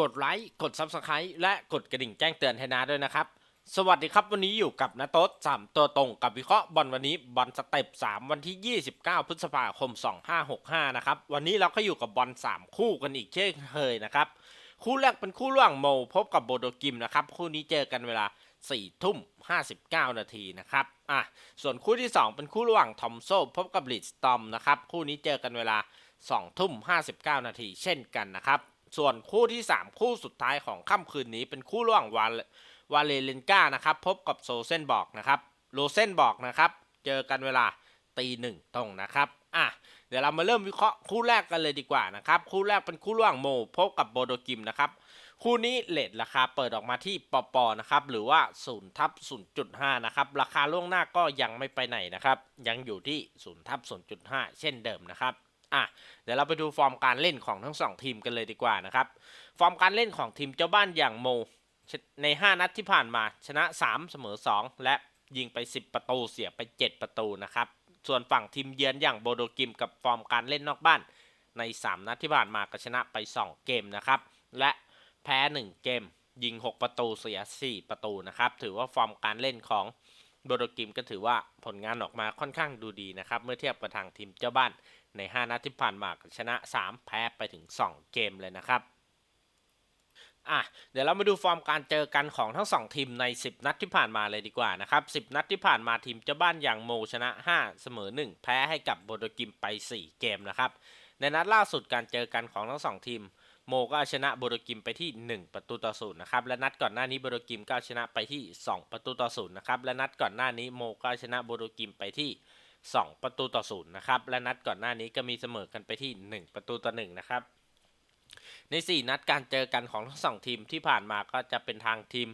กดไลค์ กด Subscribe และกดกระดิ่งแจ้งเตือนให้นาด้วยนะครับ สวัสดีครับวันนี้อยู่กับนาโต๊ดสามตัวตรงกับวิเคราะห์บอลวันนี้บอลสเต็ป3 วันที่ 29 พฤษภาคม 2565 นะครับ วันนี้เราก็อยู่กับบอล3 คู่กันอีกเช่นเคยนะครับ คู่แรกเป็นคู่ระหว่างโม พบกับโบโดกิมนะครับ คู่นี้เจอกันเวลา4ทุ่ม 59 นาทีนะครับ อะ ส่วนคู่ที่ 2 เป็นคู่ระหว่างทอมโซพบกับลิดสตอมนะครับ คู่นี้เจอกันเวลา2ทุ่ม 59 นาทีเช่นกันนะครับ ส่วนคู่ที่ 3 คู่สุดท้ายของค่ำคืนนี้เป็นคู่ระหว่างวาเลวาเลเลนกานะครับ พบกับโซเซนบอกนะครับโลเซนบอกนะครับ เจอกันเวลาตีหนึ่งตรงนะครับอะเดี๋ยวเรามาเริ่มวิเคราะห์คู่แรกกันเลยดีกว่านะครับคู่แรกเป็นคู่ระหว่างโมพบกับโบโดกิมนะครับคู่นี้เลทราคาเปิดออกมาที่ปปนะครับหรือว่า0ทับ0.5นะครับราคาล่วงหน้าก็ยังไม่ไปไหนนะครับยังอยู่ที่0ทับ0.5 เช่นเดิมนะครับ อะเดี๋ยวเราไปดูฟอร์มการเล่นของทั้งสองทีมกันเลยดีกว่านะครับ ฟอร์มการเล่นของทีมเจ้าบ้านอย่างโม ใน 5 นัดที่ผ่านมาชนะ 3 เสมอ 2 และยิงไป 10 ประตูเสียไป 7 ประตูนะครับ ส่วนฝั่งทีมเยือนอย่างโบโดกิมกับฟอร์มการเล่นนอกบ้านใน 3 นัดที่ผ่านมาก็ชนะไป 2 เกมนะครับ และแพ้ 1 เกม ยิง 6 ประตูเสีย 4 ประตูนะครับ ถือว่าฟอร์มการเล่นของโบโดกิมก็ถือว่าผลงานออกมาค่อนข้างดูดีนะครับ เมื่อเทียบกับทางทีมเจ้าบ้าน ใน 5 นัดที่ผ่านมาชนะ 3 แพ้ไปถึง 2 เกมเลยนะครับอะเดี๋ยวเรามาดูฟอร์มการเจอกันของทั้งสองทีมใน 10 นัดที่ผ่านมาเลยดีกว่านะครับ 10 นัดที่ผ่านมาทีมเจ้าบ้านอย่างโมชนะ 5 เสมอ 1 แพ้ให้กับโบโดกิมไป 4 เกมนะครับ ในนัดล่าสุดการเจอกันของทั้งสองทีม โมก็เอาชนะโบโดกิมไปที่ 1 ประตูต่อศูนย์นะครับ และนัดก่อนหน้านี้โบโดกิมก็ชนะไปที่ 2 ประตูต่อศูนย์นะครับ และนัดก่อนหน้านี้โมก็ชนะโบโดกิมไปที่ 2 ประตูต่อศูนย์นะครับ และนัดก่อนหน้านี้ก็มีเสมอกันไปที่ 1 ประตูต่อ1นะครับใน 4 นัดการเจอกันของทั้งสองทีมที่ผ่านมาก็จะเป็นทางทีม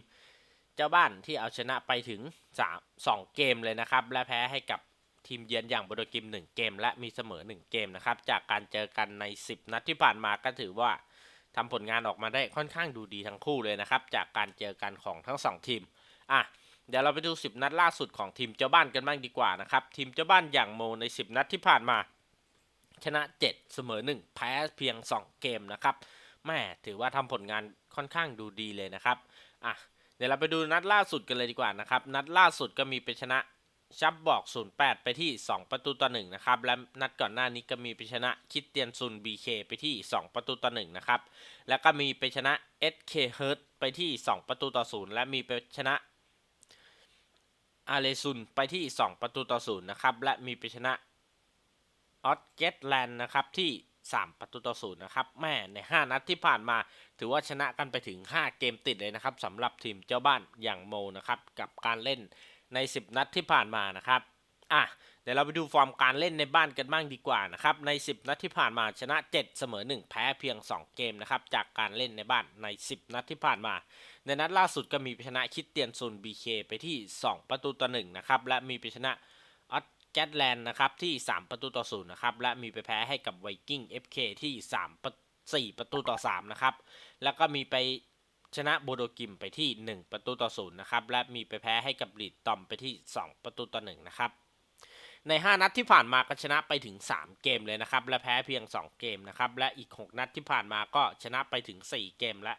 เจ้าบ้านที่เอาชนะไปถึง 3 2 เกมเลยนะครับ และแพ้ให้กับทีมเยือนอย่างโบโดกิม 1 เกม และมีเสมอ 1 เกมนะครับ จากการเจอกันใน 10 นัดที่ผ่านมาก็ถือว่าทำผลงานออกมาได้ค่อนข้างดูดีทั้งคู่เลยนะครับ จากการเจอกันของทั้ง 2 ทีมอะ เดี๋ยวเราไปดู 10 นัดล่าสุดของทีมเจ้าบ้านกันบ้างดีกว่านะครับ ทีมเจ้าบ้านอย่างโมใน 10 นัดที่ผ่านมา ชนะ 7 เสมอ 1 แพ้เพียง 2 เกมนะครับแม่ถือว่าทำผลงานค่อนข้างดูดีเลยนะครับอะเดี๋ยวเราไปดูนัดล่าสุดกันเลยดีกว่านะครับ นัดล่าสุดก็มีไปชนะชับบอก 08 ไปที่ 2 ประตูต่อ1นะครับ และนัดก่อนหน้านี้ก็มีไปชนะคิดเตียนซุน BK ไปที่ 2 ประตูต่อ1นะครับ แล้วก็มีไปชนะ SK h u r t ไปที่ 2 ประตูต่อ0และมีไปชนะ อาเลซุนไปที่ 2 ประตูต่อ0นะครับ และมีไปชนะออสเกตแลนด์นะครับที่ 3 ประตูต่อศูนย์นะครับ แม่ใน 5 นัดที่ผ่านมา ถือว่าชนะกันไปถึง 5 เกมติดเลยนะครับสำหรับทีมเจ้าบ้านอย่างโมนะครับกับการเล่นใน 10 นัดที่ผ่านมานะครับอะเดี๋ยวเราไปดูฟอร์มการเล่นในบ้านกันบ้างดีกว่านะครับใน 10 นัดที่ผ่านมาชนะ 7 เสมอ 1 แพ้เพียง 2 เกมนะครับจากการเล่นในบ้านใน 10 นัดที่ผ่านมา ในนัดล่าสุดก็มีไปชนะคิดเตียนซุน BK ไปที่ 2 ประตูต่อ1นะครับ และมีไปชนะออสแกตแลนด์นะครับที่ 3 ประตูต่อศูนย์นะครับ และมีไปแพ้ให้กับไวกิ้ง FK ที่3ประ4ประตูต่อ3นะครับ แล้วก็มีไปชนะโบโดกิมไปที่ 1 ประตูต่อศูนย์นะครับ และมีไปแพ้ให้กับลีดตอมไปที่ 2 ประตูต่อ1นะครับ ใน 5 นัดที่ผ่านมาก็ชนะไปถึง 3 เกมเลยนะครับ และแพ้เพียง 2 เกมนะครับ และอีก 6 นัดที่ผ่านมาก็ชนะไปถึง 4 เกมและ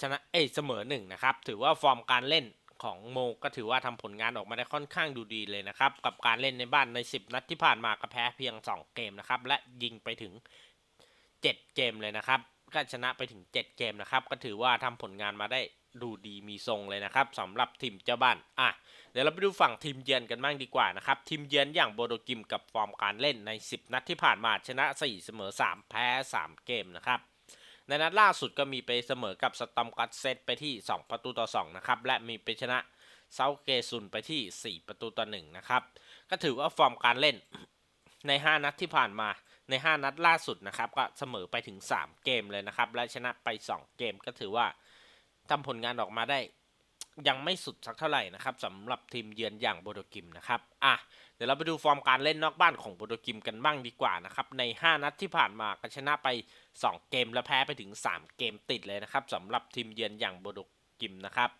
ชนะเอยเสมอหนึ่งนะครับ ถือว่าฟอร์มการเล่นของโมก็ถือว่าทำผลงานออกมาได้ค่อนข้างดูดีเลยนะครับ กับการเล่นในบ้านใน 10 นัดที่ผ่านมาก็แพ้เพียง 2 เกมนะครับ และยิงไปถึง 7 เกมเลยนะครับ ก็ชนะไปถึง 7 เกมนะครับ ก็ถือว่าทำผลงานมาได้ดูดีมีทรงเลยนะครับสำหรับทีมเจ้าบ้านอะเดี๋ยวเราไปดูฝั่งทีมเยือนกันบ้างดีกว่านะครับทีมเยือนอย่างโบโดกิมกับฟอร์มการเล่นใน 10 นัดที่ผ่านมาชนะ 4 เสมอ 3 แพ้ 3 เกมนะครับ ในนัดล่าสุดก็มีไปเสมอกับสตอมกัตเซตไปที่ 2 ประตูต่อ 2 นะครับ และมีไปชนะเซาเกซุนไปที่ 4 ประตูต่อ 1 นะครับ ก็ถือว่าฟอร์มการเล่นใน 5 นัดที่ผ่านมาใน 5 นัดล่าสุดนะครับ ก็เสมอไปถึง 3 เกมเลยนะครับ และชนะไป 2 เกมก็ถือว่าทำผลงานออกมาได้ ยังไม่สุดสักเท่าไหร่นะครับสำหรับทีมเยือนอย่างโบโดกิมนะครับอะเดี๋ยวเราไปดูฟอร์มการเล่นนอกบ้านของโบโดกิมกันบ้างดีกว่านะครับใน 5 นัดที่ผ่านมาก็ชนะไป 2 เกมและแพ้ไปถึง 3 เกมติดเลยนะครับสำหรับทีมเยือนอย่างโบโดกิมนะครับ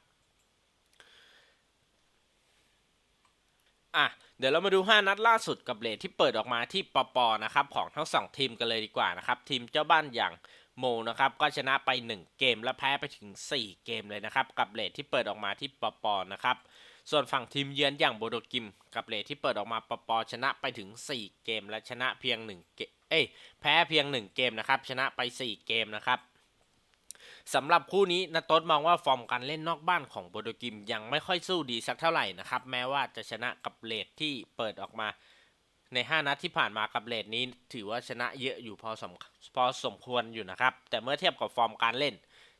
อะ เดี๋ยวเรามาดู 5 นัดล่าสุดกับเลทที่เปิดออกมาที่ปปนะครับของทั้ง 2 ทีมกันเลยดีกว่านะครับ ทีมเจ้าบ้านอย่างโมนะครับก็ชนะไป 1 เกมและแพ้ไปถึง 4 เกมเลยนะครับ กับเลทที่เปิดออกมาที่ปปนะครับส่วนฝั่งทีมเยือนอย่างโบโดกิม กับเลทที่เปิดออกมาปปชนะไปถึง 4 เกม และชนะเพียง1เกมเอ้ยแพ้เพียง 1 เกมนะครับชนะไป 4 เกมนะครับ สำหรับคู่นี้นาโต้มองว่าฟอร์มการเล่นนอกบ้านของโบโดกิมยังไม่ค่อยสู้ดีสักเท่าไหร่นะครับ แม้ว่าจะชนะกับเลทที่เปิดออกมาใน 5 นัดที่ผ่านมากับเลทนี้ ถือว่าชนะเยอะอยู่พอสมพอสมควรอยู่นะครับ แต่เมื่อเทียบกับฟอร์มการเล่น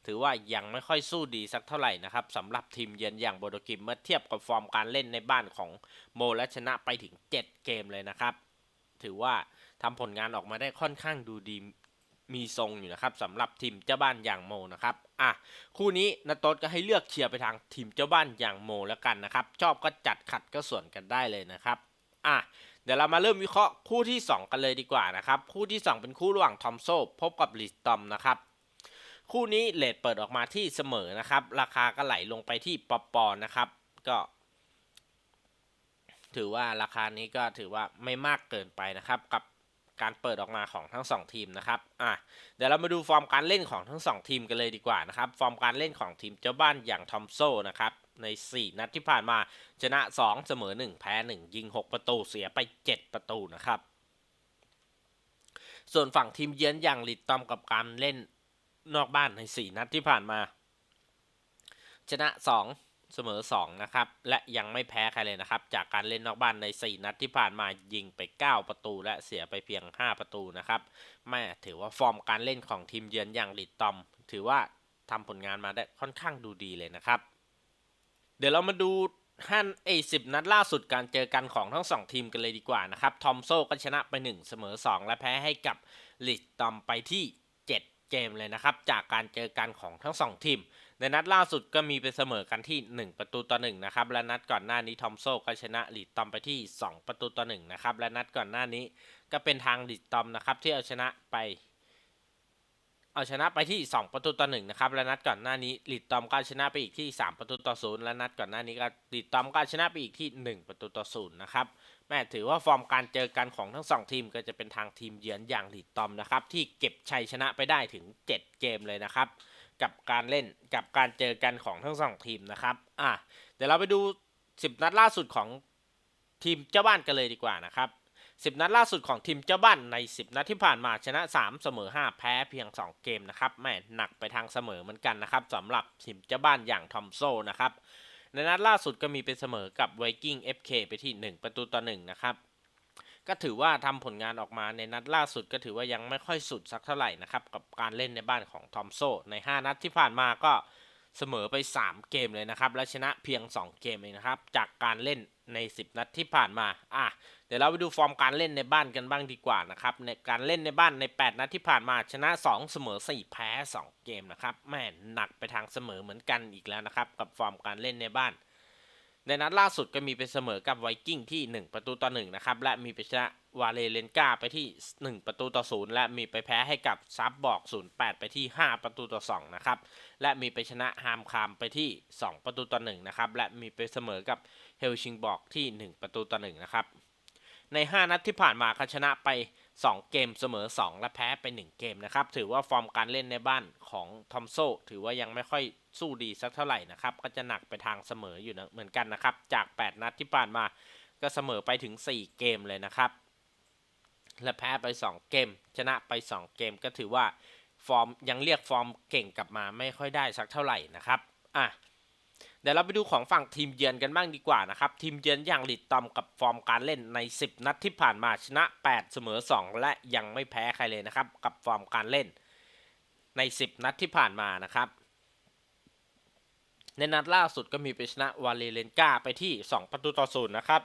ถือว่ายังไม่ค่อยสู้ดีสักเท่าไหร่นะครับสำหรับทีมเยือนอย่างโบโดกิมเมื่อเทียบกับฟอร์มการเล่นในบ้านของโมและชนะไปถึง 7 เกมเลยนะครับ ถือว่าทำผลงานออกมาได้ค่อนข้างดูดี มีทรงอยู่นะครับสำหรับทีมเจ้าบ้านอย่างโมนะครับอะคู่นี้นาโต๊ดก็ให้เลือกเชียร์ไปทางทีมเจ้าบ้านอย่างโมแล้วกันนะครับชอบก็จัดขัดก็ส่วนกันได้เลยนะครับอะเดี๋ยวเรามาเริ่มวิเคราะห์คู่ที่ 2 กันเลยดีกว่านะครับคู่ที่ 2 เป็นคู่ระหว่างทอมโซพบกับลิสตอมนะครับคู่นี้เลทเปิดออกมาที่เสมอนะครับ ราคาก็ไหลลงไปที่ปปนะครับ ก็ ถือว่าราคานี้ก็ถือว่าไม่มากเกินไปนะครับ กับ การเปิดออกมาของทั้ง 2 ทีมนะครับ อะ เดี๋ยวเรามาดูฟอร์มการเล่นของทั้ง 2 ทีมกันเลยดีกว่านะครับ ฟอร์มการเล่นของทีมเจ้าบ้านอย่างทอมโซนะครับ ใน 4 นัดที่ผ่านมาชนะ 2 เสมอ 1 แพ้ 1 ยิง 6 ประตูเสียไป 7 ประตูนะครับ ส่วนฝั่งทีมเยือนอย่างลิตตอมกับการเล่นนอกบ้านใน 4 นัดที่ผ่านมา ชนะ 2 เสมอ 2 นะครับ และยังไม่แพ้ใครเลยนะครับ จากการเล่นนอกบ้านใน 4 นัดที่ผ่านมายิงไป 9 ประตู และเสียไปเพียง 5 ประตูนะครับแม่ถือว่าฟอร์มการเล่นของทีมเยือนอย่างลิตตอม ถือว่าทำผลงานมาได้ค่อนข้างดูดีเลยนะครับ เดี๋ยวเรามาดูห้าเอสิบนัดล่าสุดการเจอกันของทั้งสองทีมกันเลยดีกว่านะครับ ทอมโซก็ชนะไป 1 เสมอ 2 และแพ้ให้กับลิตตอมไปที่ 7 เกมเลยนะครับ จากการเจอกันของทั้งสองทีม ในนัดล่าสุดก็มีไปเสมอกันที่ 1 ประตูต่อ1นะครับ และนัดก่อนหน้านี้ทอมโซก็ชนะลิตตอมไปที่ 2 ประตูต่อ1นะครับ และนัดก่อนหน้านี้ก็เป็นทางลิตตอมนะครับที่เอาชนะไป เอาชนะไปที่ 2 ประตูต่อ1นะครับ และนัดก่อนหน้านี้ลิตตอมก็ชนะไปอีกที่ 3 ประตูต่อ0และนัดก่อนหน้านี้ก็ลิตตอมก็ชนะไปอีกที่ 1 ประตูต่อ0นะครับแม่ถือว่าฟอร์มการเจอกันของทั้ง 2 ทีมก็จะเป็นทางทีมเยือนอย่างลิตตอมนะครับที่เก็บชัยชนะไปได้ถึง 7 เกมเลยนะครับ กับการเล่นกับการเจอกันของทั้ง2ทีมนะครับอะเดี๋ยวเราไปดู 10 นัดล่าสุดของทีมเจ้าบ้านกันเลยดีกว่านะครับ10 นัดล่าสุดของทีมเจ้าบ้านใน 10 นัดที่ผ่านมาชนะ 3 เสมอ 5 แพ้เพียง 2 เกมนะครับแม่หนักไปทางเสมอเหมือนกันนะครับสำหรับทีมเจ้าบ้านอย่างทอมโซนะครับในนัดล่าสุดก็มีเป็นเสมอกับไวกิ้ง FK ไปที่ 1 ประตูต่อ1นะครับ ก็ถือว่าทำผลงานออกมาในนัดล่าสุดก็ถือว่ายังไม่ค่อยสุดสักเท่าไหร่นะครับ กับการเล่นในบ้านของทอมโซใน 5 นัดที่ผ่านมาก็เสมอไป 3 เกมเลยนะครับ และชนะเพียง 2 เกมเองนะครับ จากการเล่นใน 10 นัดที่ผ่านมาอะเดี๋ยวเราไปดูฟอร์มการเล่นในบ้านกันบ้างดีกว่านะครับในการเล่นในบ้านใน 8 นัดที่ผ่านมาชนะ 2 เสมอ 4 แพ้ 2 เกมนะครับแม่หนักไปทางเสมอเหมือนกันอีกแล้วนะครับ กับฟอร์มการเล่นในบ้าน ในนัดล่าสุดก็มีไปเสมอกับไวกิ้งที่ 1 ประตูต่อ1นะครับ และมีไปชนะวาเลเลนกาไปที่ 1 ประตูต่อ0และมีไปแพ้ให้กับซับบอก 08 ไปที่ 5 ประตูต่อ2นะครับ และมีไปชนะฮามคามไปที่ 2 ประตูต่อ1นะครับ และมีไปเสมอกับเฮลชิงบอกที่ 1 ประตูต่อ1นะครับ ใน 5 นัดที่ผ่านมาเขาชนะไป 2 เกมเสมอ 2 และแพ้ไป 1 เกมนะครับ ถือว่าฟอร์มการเล่นในบ้านของทอมโซถือว่ายังไม่ค่อยสู้ดีสักเท่าไหร่นะครับ ก็จะหนักไปทางเสมออยู่นะเหมือนกันนะครับ จาก 8 นัดที่ผ่านมาก็เสมอไปถึง 4 เกมเลยนะครับ และแพ้ไป 2 เกม ชนะไป 2 เกมก็ถือว่าฟอร์มยังเรียกฟอร์มเก่งกลับมาไม่ค่อยได้สักเท่าไหร่นะครับอะ เดี๋ยวเราไปดูของฝั่งทีมเยือนกันบ้างดีกว่านะครับ ทีมเยือนอย่างลิตตอมกับฟอร์มการเล่นใน 10 นัดที่ผ่านมาชนะ 8 เสมอ 2 และยังไม่แพ้ใครเลยนะครับ กับฟอร์มการเล่นใน 10 นัดที่ผ่านมานะครับ ในนัดล่าสุดก็มีไปชนะวาเลเลนกาไปที่ 2 ประตูต่อศูนย์นะครับ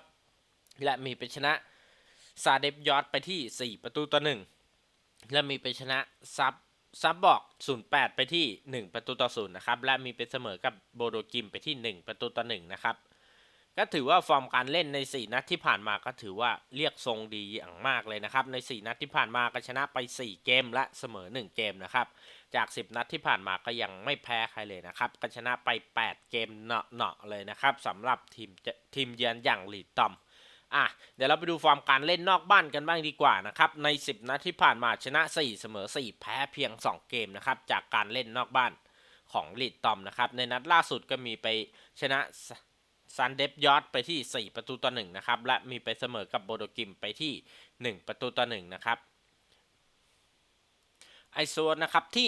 และมีไปชนะซาเดฟยอดไปที่ 4 ประตูต่อ1และมีไปชนะซับ ซับบอก08 ไปที่ 1 ประตูต่อ0นะครับ และมีเป็นเสมอกับโบโดกิมไปที่ 1 ประตูต่อ1นะครับ ก็ถือว่าฟอร์มการเล่นใน 4 นัดที่ผ่านมาก็ถือว่าเรียกทรงดีอย่างมากเลยนะครับ ใน 4 นัดที่ผ่านมาก็ชนะไป 4 เกมและเสมอ 1 เกมนะครับ จาก 10 นัดที่ผ่านมาก็ยังไม่แพ้ใครเลยนะครับ ก็ชนะไป 8 เกมเนาะๆเลยนะครับสำหรับทีมทีมเยือนอย่างลีดตอม อะเดี๋ยวเราไปดูฟอร์มการเล่นนอกบ้านกันบ้างดีกว่านะครับใน 10 นัดที่ผ่านมาชนะ 4 เสมอ 4 แพ้เพียง 2 เกมนะครับจากการเล่นนอกบ้านของลีดตอมนะครับในนัดล่าสุดก็มีไปชนะซันเดฟยอดไปที่ 4 ประตูต่อ1นะครับและมีไปเสมอกับโบโดกิมไปที่ 1 ประตูต่อ1นะครับไอโซนนะครับที่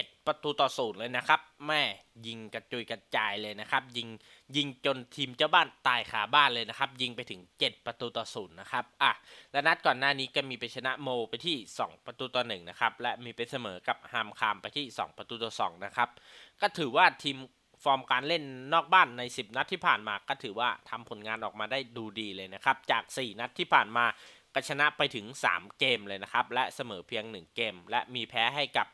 7 ประตูต่อศูนย์เลยนะครับ แม่ยิงกระจุยกระจายเลยนะครับ ยิงยิงจนทีมเจ้าบ้านตายขาบ้านเลยนะครับ ยิงไปถึง 7 ประตูต่อศูนย์นะครับอะและนัดก่อนหน้านี้ก็มีไปชนะโมไปที่ 2 ประตูต่อ1นะครับและมีไปเสมอกับฮามคามไปที่ 2 ประตูต่อ2นะครับก็ถือว่าทีมฟอร์มการเล่นนอกบ้านใน 10 นัดที่ผ่านมาก็ถือว่าทำผลงานออกมาได้ดูดีเลยนะครับ จาก 4 นัดที่ผ่านมาก็ชนะไปถึง 3 เกมเลยนะครับ และเสมอเพียง 1 เกม และมีแพ้ให้กับ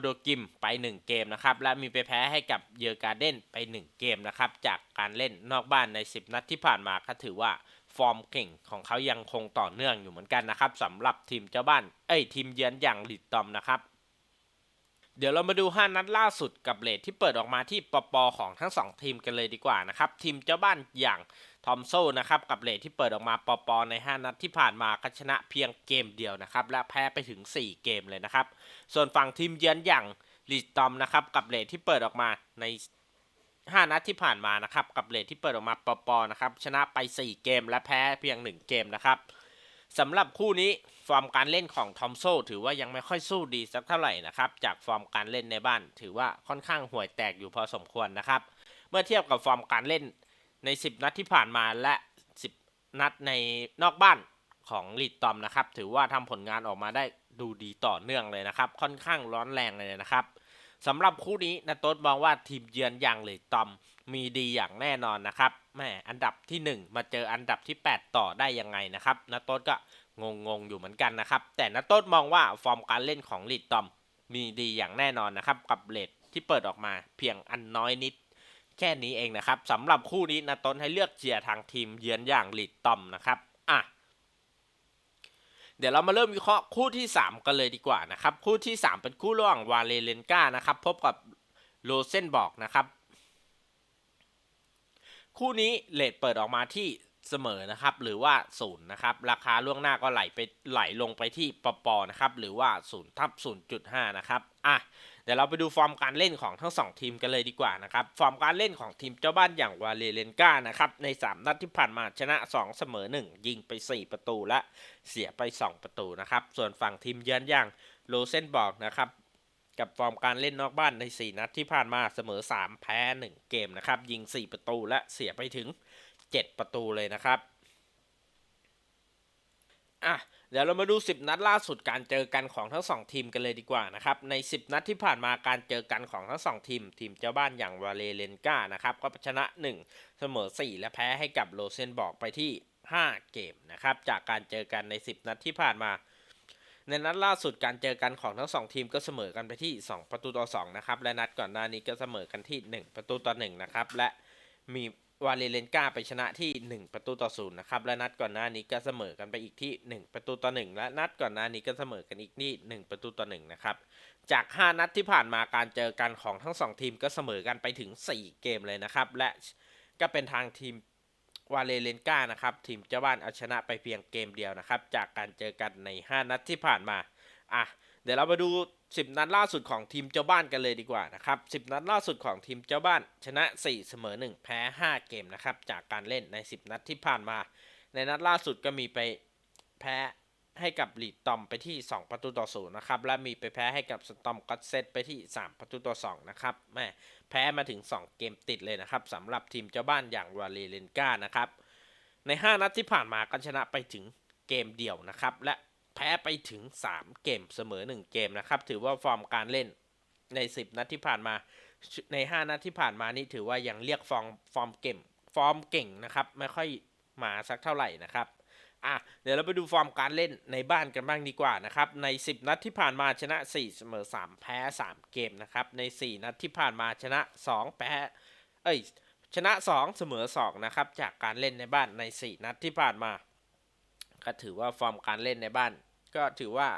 โดกิมไป 1 เกมนะครับ และมีไปแพ้ให้กับเยอร์การ์เด้นไป 1 เกมนะครับ จากการเล่นนอกบ้านใน 10 นัดที่ผ่านมาก็ถือว่าฟอร์มเก่งของเขายังคงต่อเนื่องอยู่เหมือนกันนะครับสำหรับทีมเจ้าบ้านเอ้ยทีมเยือนอย่างลิดตอมนะครับ เดี๋ยวเรามาดู 5 นัดล่าสุดกับเลทที่เปิดออกมาที่ปปของทั้ง 2 ทีมกันเลยดีกว่านะครับ ทีมเจ้าบ้านอย่างทอมโซนะครับกับเลทที่เปิดออกมาปปใน 5 นัดที่ผ่านมาก็ชนะเพียงเกมเดียวนะครับ และแพ้ไปถึง 4 เกมเลยนะครับ ส่วนฝั่งทีมเยือนอย่างลีดตอมนะครับกับเลทที่เปิดออกมาใน 5 นัดที่ผ่านมานะครับกับเลทที่เปิดออกมาปปนะครับชนะไป 4 เกม และแพ้เพียง 1 เกมนะครับสำหรับคู่นี้ ฟอร์มการเล่นของทอมโซถือว่ายังไม่ค่อยสู้ดีสักเท่าไหร่นะครับ จากฟอร์มการเล่นในบ้าน ถือว่าค่อนข้างห่วยแตกอยู่พอสมควรนะครับ เมื่อเทียบกับฟอร์มการเล่นใน 10 นัดที่ผ่านมาและ 10 นัดในนอกบ้านของลีดตอมนะครับ ถือว่าทำผลงานออกมาได้ดูดีต่อเนื่องเลยนะครับ ค่อนข้างร้อนแรงเลยนะครับสำหรับคู่นี้นาโต้มองว่าทีมเยือนอย่างลีดตอมมีดีอย่างแน่นอนนะครับแม่อันดับที่ 1 มาเจออันดับที่ 8 ต่อได้ยังไงนะครับนาโต้ก็ งงๆอยู่เหมือนกันนะครับ แต่นาโต้มองว่าฟอร์มการเล่นของลีดตอมมีดีอย่างแน่นอนนะครับ กับเลทที่เปิดออกมาเพียงอันน้อยนิด แค่นี้เองนะครับสำหรับคู่นี้นาต้นให้เลือกเชียร์ทางทีมเยือนอย่างลีดตอมนะครับอะเดี๋ยวเรามาเริ่มวิเคราะห์คู่ที่ 3 กันเลยดีกว่านะครับ คู่ที่ 3 เป็นคู่ระหว่างวาเลเลนกานะครับ พบกับโลเซนบอกนะครับ คู่นี้เลทเปิดออกมาที่ เสมอนะครับ หรือว่าศูนย์นะครับ ราคาล่วงหน้าก็ไหลไปไหลลงไปที่ปปนะครับ หรือว่า0ทับ0.5นะครับ อะ เดี๋ยวเราไปดูฟอร์มการเล่นของทั้ง 2 ทีมกันเลยดีกว่านะครับ ฟอร์มการเล่นของทีมเจ้าบ้านอย่างวาเลเลนกานะครับ ใน 3 นัดที่ผ่านมาชนะ 2 เสมอ 1 ยิงไป 4 ประตูและเสียไป 2 ประตูนะครับ ส่วนฝั่งทีมเยือนอย่างโลเซนบอกนะครับกับฟอร์มการเล่นนอกบ้านใน 4 นัดที่ผ่านมาเสมอ 3 แพ้ 1 เกมนะครับ ยิง 4 ประตูและเสียไปถึง 7 ประตูเลยนะครับอะเดี๋ยวเรามาดู 10 นัดล่าสุดการเจอกันของทั้ง 2 ทีมกันเลยดีกว่านะครับ ใน 10 นัดที่ผ่านมาการเจอกันของทั้ง 2 ทีม ทีมเจ้าบ้านอย่างวาเลเลนกานะครับก็ชนะ 1 เสมอ 4 และแพ้ให้กับโลเซนบอกไปที่ 5 เกมนะครับจากการเจอกันใน 10 นัดที่ผ่านมา ในนัดล่าสุดการเจอกันของทั้ง 2 ทีมก็เสมอกันไปที่ 2 ประตูต่อ2นะครับและนัดก่อนหน้านี้ก็เสมอกันที่ 1 ประตูต่อ1นะครับและมี วาเลเลนกาไปชนะที่ 1 ประตูต่อศูนย์นะครับ และนัดก่อนหน้านี้ก็เสมอกันไปอีกที่ 1 ประตูต่อ 1 และนัดก่อนหน้านี้ก็เสมอกันอีกที่ 1 ประตูต่อ1นะครับ จาก 5 นัดที่ผ่านมาการเจอกันของทั้ง 2 ทีมก็เสมอกันไปถึง 4 เกมเลยนะครับ และก็เป็นทางทีมวาเลเลนกานะครับทีมเจ้าบ้านเอาชนะไปเพียงเกมเดียวนะครับ จากการเจอกันใน 5 นัดที่ผ่านมาอะ เดี๋ยวเรามาดู 10 นัดล่าสุดของทีมเจ้าบ้านกันเลยดีกว่านะครับ 10 นัดล่าสุดของทีมเจ้าบ้าน ชนะ 4 เสมอ 1 แพ้ 5 เกมนะครับ จากการเล่นใน 10 นัดที่ผ่านมา ในนัดล่าสุดก็มีไปแพ้ให้กับลีดตอมไปที่ 2 ประตูต่อศูนย์นะครับ และมีไปแพ้ให้กับสตอมกัตเซตไปที่ 3 ประตูต่อ2นะครับแม่แพ้มาถึง 2 เกมติดเลยนะครับสำหรับทีมเจ้าบ้านอย่างวาเลเลนกานะครับ ใน 5 นัดที่ผ่านมาก็ชนะไปถึงเกมเดียวนะครับ และ แพ้ไปถึง 3 เกมเสมอ 1 เกมนะครับ ถือว่าฟอร์มการเล่นใน 10 นัดที่ผ่านมา ใน 5 นัดที่ผ่านมานี่ถือว่ายังเรียกฟอร์มฟอร์มเก่งฟอร์มเก่งนะครับ ไม่ค่อยมาสักเท่าไหร่นะครับอะเดี๋ยวเราไปดูฟอร์มการเล่นในบ้านกันบ้างดีกว่านะครับ ใน 10 นัดที่ผ่านมาชนะ 4 เสมอ 3 แพ้ 3 เกมนะครับ ใน 4 นัดที่ผ่านมาชนะ 2 แพ้ เอ้ย ชนะ 2 เสมอ 2 นะครับ จากการเล่นในบ้านใน 4 นัดที่ผ่านมา ก็ถือว่าฟอร์มการเล่นในบ้าน ก็ถือว่า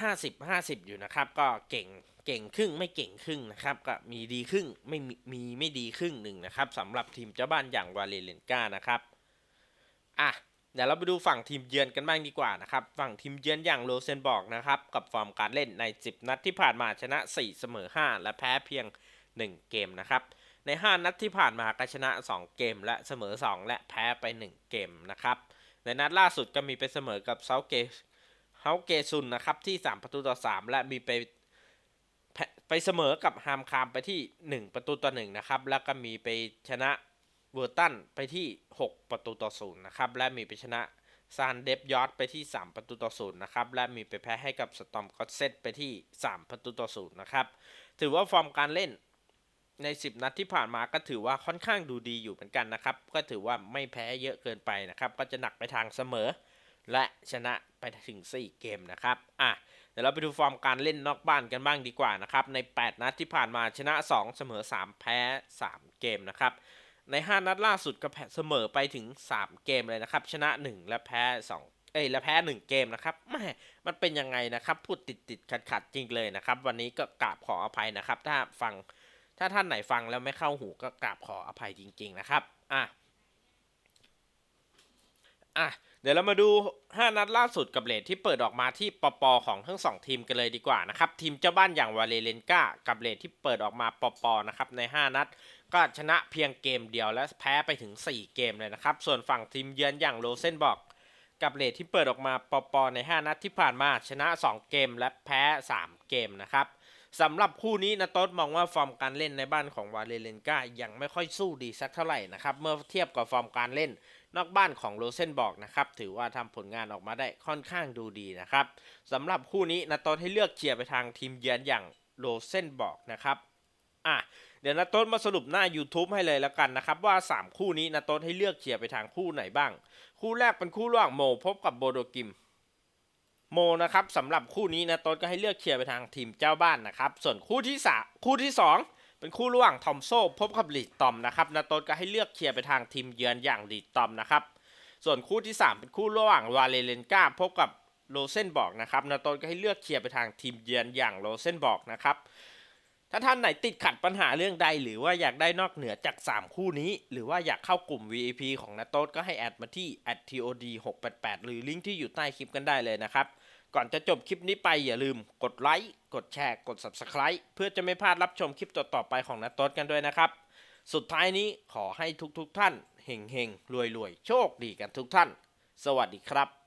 50 50 อยู่นะครับ ก็เก่งเก่งครึ่งไม่เก่งครึ่งนะครับ ก็มีดีครึ่งไม่มีไม่ดีครึ่งหนึ่งนะครับสำหรับทีมเจ้าบ้านอย่างวาเลเลนกานะครับอะเดี๋ยวเราไปดูฝั่งทีมเยือนกันบ้างดีกว่านะครับ ฝั่งทีมเยือนอย่างโรเซนบอกนะครับ กับฟอร์มการเล่นใน 10 นัดที่ผ่านมาชนะ 4 เสมอ 5 และแพ้เพียง 1 เกมนะครับ ใน 5 นัดที่ผ่านมาก็ชนะ 2 เกม และเสมอ 2 และแพ้ไป 1 เกมนะครับ ในนัดล่าสุดก็มีไปเสมอกับเซาเกเฮาเกซุนนะครับที่ 3 ประตูต่อ 3 และมีไปแพ้ไปเสมอกับฮามคามไปที่ 1 ประตูต่อ1นะครับแล้วก็มีไปชนะเวอร์ตันไปที่ 6 ประตูต่อศูนย์นะครับและมีไปชนะซานเดฟยอร์ดไปที่ 3 ประตูต่อศูนย์นะครับ และมีไปแพ้ให้กับสตอมก็อตเซตไปที่ 3 ประตูต่อศูนย์นะครับ ถือว่าฟอร์มการเล่น ใน 10 นัดที่ผ่านมาก็ถือว่าค่อนข้างดูดีอยู่เหมือนกันนะครับ ก็ถือว่าไม่แพ้เยอะเกินไปนะครับ ก็จะหนักไปทางเสมอ และชนะไปถึง 4 เกมนะครับ อะ เดี๋ยวเราไปดูฟอร์มการเล่นนอกบ้านกันบ้างดีกว่านะครับ ใน 8 นัดที่ผ่านมาชนะ 2 เสมอ 3 แพ้ 3 เกมนะครับ ใน 5 นัดล่าสุดก็แพ้เสมอไปถึง 3 เกมเลยนะครับ ชนะ 1 และแพ้ 2เอ้ยและแพ้1เกมนะครับแม่มันเป็นยังไงนะครับ พูดติดติดขัดขัดจริงเลยนะครับ วันนี้ก็กราบขออภัยนะครับ ถ้าฟัง ถ้าท่านไหนฟังแล้วไม่เข้าหูก็กราบขออภัยจริง ๆ นะครับ อะ อะ เดี๋ยวเรามาดู 5 นัดล่าสุดกับเลทที่เปิดออกมาที่ปปของทั้ง 2 ทีมกันเลยดีกว่านะครับ ทีมเจ้าบ้านอย่างวาเลเลนกากับเลทที่เปิดออกมาปปนะครับใน 5 นัดก็ชนะเพียงเกมเดียวและแพ้ไปถึง 4 เกมเลยนะครับ ส่วนฝั่งทีมเยือนอย่างโรเซนบอกกับเลทที่เปิดออกมาปปใน 5 นัดที่ผ่านมาชนะ 2 เกมและแพ้ 3 เกมนะครับ สำหรับคู่นี้นะโต๊ดมองว่าฟอร์มการเล่นในบ้านของวาเลเลนกายังไม่ค่อยสู้ดีสักเท่าไหร่นะครับ เมื่อเทียบกับฟอร์มการเล่นนอกบ้านของโรเซนบอกนะครับ ถือว่าทำผลงานออกมาได้ค่อนข้างดูดีนะครับสำหรับคู่นี้นาโต้ให้เลือกเชียร์ไปทางทีมเยือนอย่างโรเซนบอกนะครับอะเดี๋ยวนาโต้มาสรุปหน้า YouTube ให้เลยแล้วกันนะครับ ว่า 3 คู่นี้นาโต้ให้เลือกเชียร์ไปทางคู่ไหนบ้าง คู่แรกเป็นคู่ระหว่างโมพบกับโบโดกิม โมนะครับสำหรับคู่นี้นะต้นก็ให้เลือกเชียร์ไปทางทีมเจ้าบ้านนะครับ ส่วนคู่ที่สามคู่ที่สองเป็นคู่ระหว่างทอมโซ่พบกับลีดตอมนะครับนะต้นก็ให้เลือกเชียร์ไปทางทีมเยือนอย่างลีดตอมนะครับ ส่วนคู่ที่ 3 เป็นคู่ระหว่างวาเลเลนกาพบกับโรเซนบอกนะครับนาโตนก็ให้เลือกเชียร์ไปทางทีมเยือนอย่างโรเซนบอกนะครับ ถ้าท่านไหนติดขัดปัญหาเรื่องใด หรือว่าอยากได้นอกเหนือจาก 3 คู่นี้ หรือว่าอยากเข้ากลุ่ม VIP ของนาโต้ก็ให้แอดมาที่ @tod 688หรือลิงก์ที่อยู่ใต้คลิปกันได้เลยนะครับ ก่อนจะจบคลิปนี้ไปอย่าลืมกดไลค์กดแชร์กด Subscribe เพื่อจะไม่พลาดรับชมคลิปต่อๆไปของนัตโต้กันด้วยนะครับ สุดท้ายนี้ขอให้ทุกๆท่านเฮงๆรวยๆโชคดีกันทุกท่าน สวัสดีครับ